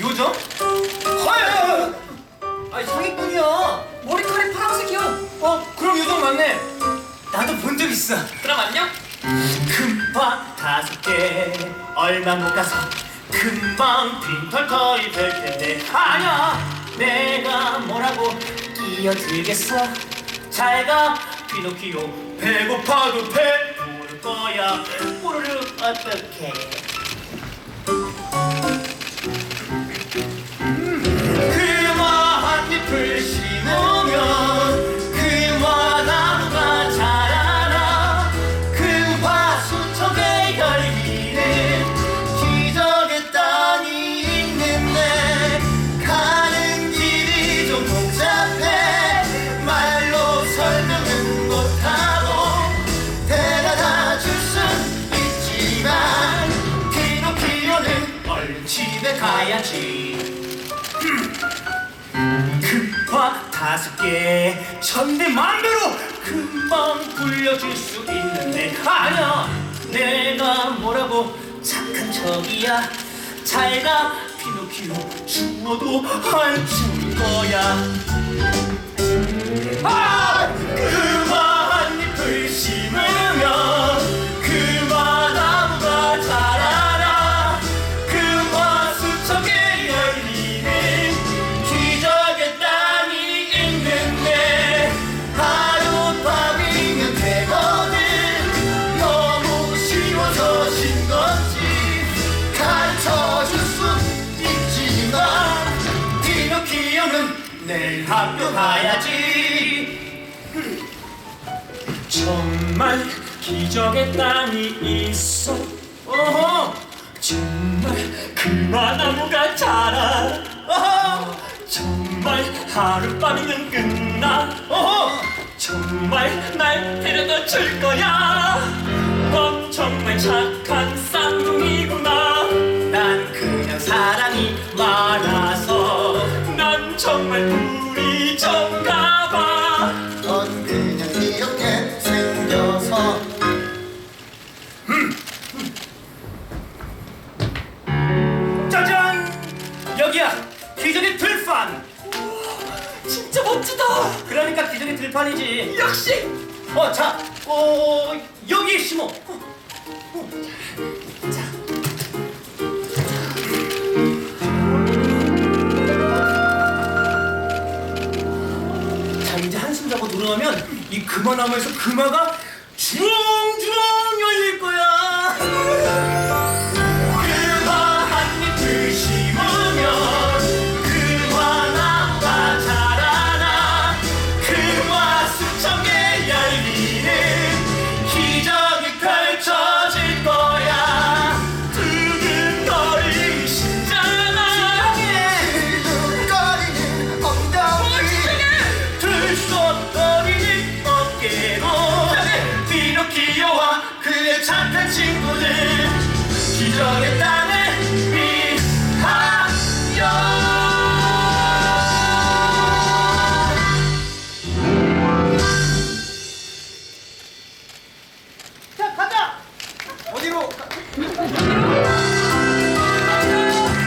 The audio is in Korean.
요정? 헐! 아니 사기꾼이야. 머리카락이 파란색이야. 어 그럼 요정 맞네. 나도 본 적 있어. 그럼 안녕. 금방 다섯 개 얼마 못 가서 금방 빈털터리 될 텐데 아니야 내가 뭐라고 끼어들겠어 잘가 피노키오 배고파도 배부를 거야 뽀르르 어떡해 가야지. 금방 다섯 개 천대 만배로 금방 불려줄 수 있는데 아니야 내가 뭐라고 착한 척이야? 잘가 피노키오 죽어도 안죽 내일 학교 가야지. 정말 기적의 땅이 있어. 어허 정말 금화나무가 자라 어허 정말 하룻밤이면 끝나. 어허 정말 날 데려다 줄 거야 기적의 들판! 진짜 멋지다. 그러니까 기적의 들판이지. 역시. 어, 자, 어, 여기 심어. 어, 어. 자. 자, 이제 한숨 자고 들어가면 이 금화나무에서 금화가 주렁주렁 열릴 거야. 그의 착한 친구들 기적의 땅